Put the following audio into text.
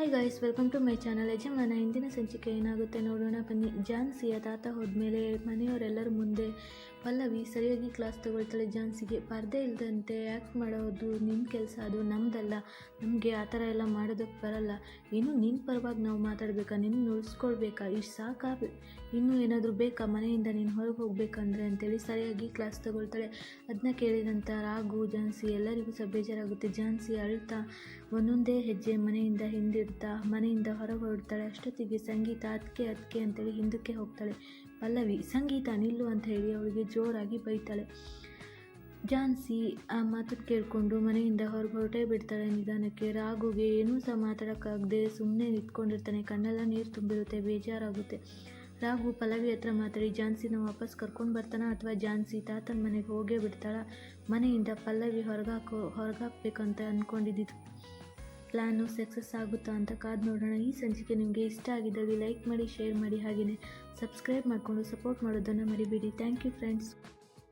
Hi guys welcome to my channel Yajamana ಇಂದಿನ ಸಂಚಿಕೆ ಏನಾಗುತ್ತೆ ನೋಡೋಣ. ಬನ್ನಿ ಝಾನ್ಸಿಯ ತಾತ ಹೋದ್ಮೇಲೆ ಮನೆಯವರೆಲ್ಲ ಪಲ್ಲವಿ ಸರಿಯಾಗಿ ಕ್ಲಾಸ್ ತಗೊಳ್ತಾಳೆ ಜಾನ್ಸಿಗೆ ಪರ್ದೆ ಇಲ್ಲದಂತೆ ಆ್ಯಕ್ಟ್ ಮಾಡೋದು ನಿನ್ನ ಕೆಲಸ, ಅದು ನಮ್ಮದಲ್ಲ ನಮಗೆ ಆ ಥರ ಎಲ್ಲ ಮಾಡೋದಕ್ಕೆ ಬರಲ್ಲ. ಇನ್ನೂ ನಿನ್ನ ಪರವಾಗಿ ನಾವು ಮಾತಾಡಬೇಕಾ? ನಿನ್ನ ಉಳಿಸ್ಕೊಳ್ಬೇಕಾ? ಇಷ್ಟು ಸಾಕಾ ಇನ್ನೂ ಏನಾದರೂ ಬೇಕಾ? ಮನೆಯಿಂದ ನೀನು ಹೊರಗೆ ಹೋಗ್ಬೇಕಂದ್ರೆ ಅಂತೇಳಿ ಸರಿಯಾಗಿ ಕ್ಲಾಸ್ ತಗೊಳ್ತಾಳೆ. ಅದನ್ನ ಕೇಳಿದಂಥ ರಾಗು ಜಾನ್ಸಿ ಎಲ್ಲರಿಗೂ ಸಹ ಬೇಜಾರಾಗುತ್ತೆ. ಜಾನ್ಸಿ ಅಳ್ತಾ ಒಂದೊಂದೇ ಹೆಜ್ಜೆ ಮನೆಯಿಂದ ಹಿಂದಿರ್ತಾ ಮನೆಯಿಂದ ಹೊರಗೆ ಹೊರಡ್ತಾಳೆ. ಅಷ್ಟೊತ್ತಿಗೆ ಸಂಗೀತ ಅದಕ್ಕೆ ಅದಕ್ಕೆ ಅಂತೇಳಿ ಹಿಂದಕ್ಕೆ ಹೋಗ್ತಾಳೆ. ಪಲ್ಲವಿ, ಸಂಗೀತ ನಿಲ್ಲು ಅಂತ ಹೇಳಿ ಅವಳಿಗೆ ಜೋರಾಗಿ ಬೈತಾಳೆ. ಜಾನ್ಸಿ ಆ ಮಾತು ಕೇಳಿಕೊಂಡು ಮನೆಯಿಂದ ಹೊರಗೆ ಹೊರಟೇ ಬಿಡ್ತಾಳೆ. ನಿಧಾನಕ್ಕೆ ರಾಗುಗೆ ಏನೂ ಸಹ ಮಾತಾಡೋಕ್ಕಾಗದೆ ಸುಮ್ಮನೆ ನಿಂತ್ಕೊಂಡಿರ್ತಾನೆ. ಕಣ್ಣೆಲ್ಲ ನೀರು ತುಂಬಿರುತ್ತೆ, ಬೇಜಾರಾಗುತ್ತೆ. ರಾಘು ಪಲ್ಲವಿ ಹತ್ರ ಮಾತಾಡಿ ಜಾನ್ಸಿನ ವಾಪಸ್ ಕರ್ಕೊಂಡು ಬರ್ತಾನ ಅಥವಾ ಜಾನ್ಸಿ ತಾತನ ಮನೆಗೆ ಹೋಗೇ ಬಿಡ್ತಾಳ? ಮನೆಯಿಂದ ಪಲ್ಲವಿ ಹೊರಗಾಕೋ, ಹೊರಗಾಕ್ಬೇಕಂತ ಅಂದ್ಕೊಂಡಿದ್ದು ಪ್ಲ್ಯಾನು ಸಕ್ಸಸ್ ಆಗುತ್ತಾ ಅಂತ ಕಾದು ನೋಡೋಣ. ಈ ಸಂಚಿಕೆ ನಿಮಗೆ ಇಷ್ಟ ಆಗಿದ್ದಲ್ಲಿ ಲೈಕ್ ಮಾಡಿ, ಶೇರ್ ಮಾಡಿ ಹಾಗೆಯೇ ಸಬ್ಸ್ಕ್ರೈಬ್ ಮಾಡಿಕೊಂಡು ಸಪೋರ್ಟ್ ಮಾಡೋದನ್ನು ಮರಿಬೇಡಿ. Thank you friends.